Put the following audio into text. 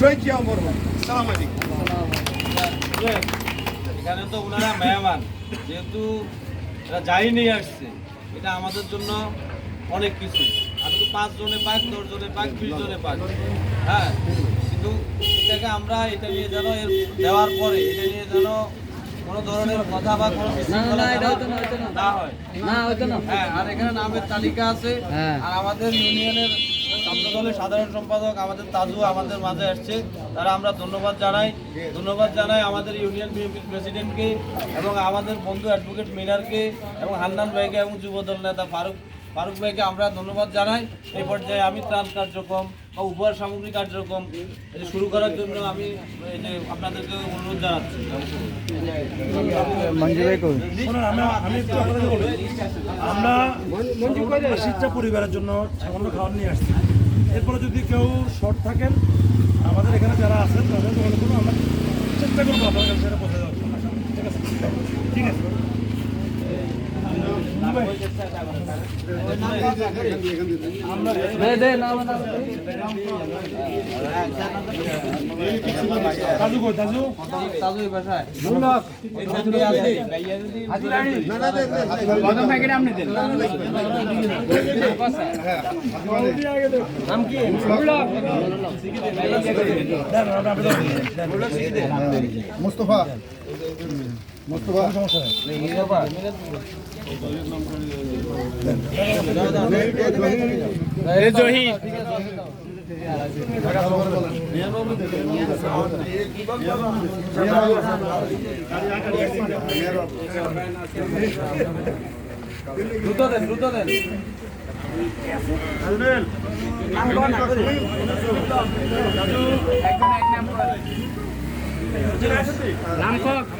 জিয়া মরহুম সালাম আলাইকুম এখানে তো ওনারা মেহমান যেহেতু এরা যাই নিয়ে আসছে এটা আমাদের জন্য অনেক কিছু। আমি তো পাঁচ জনে পাক দশ জনে পাক বিশ জনে পাক। হ্যাঁ কিন্তু এটাকে আমরা এটা নিয়ে যেন এর দেওয়ার পরে এটা নিয়ে যেন কোনো ধরনের কথা বা কোনো না এটা হতো না হয়। না হতো না। হ্যাঁ আর এখানে নামের তালিকা আছে। হ্যাঁ। আর আমাদের ইউনিয়নের ছাত্রদলের সাধারণ সম্পাদক আমাদের তাজু আমাদের মাঝে আসছে। তারা আমরা ধন্যবাদ জানাই। ধন্যবাদ জানাই আমাদের ইউনিয়ন বিএনপির প্রেসিডেন্টকে এবং আমাদের বন্ধু অ্যাডভোকেট মিনারকে এবং হান্নান ভাইকে এবং যুবদল নেতা ফারুক ফারুক ভাইকে আমরা ধন্যবাদ জানাই। এই পর্যায়ে আমি ত্রাণ কার্যক্রম বা উপহার সামগ্রী কার্যক্রম এটা শুরু করার জন্য আমি এই যে আপনাদেরকে অনুরোধ জানাচ্ছি। আমরা পরিবারের জন্য সামান্য খাবার নিয়ে আসছি। এরপরে যদি কেউ শর্ট থাকেন আমাদের এখানে যারা আছেন তাদের যোগাযোগ করুন আমরা চেষ্টা করব আপনার কাছে সেটা পৌঁছে দেওয়ার ঠিক আছে? ঠিক আছে। মুস্তফা দ্রুত দেন দ্রুত দেন। লগে লগে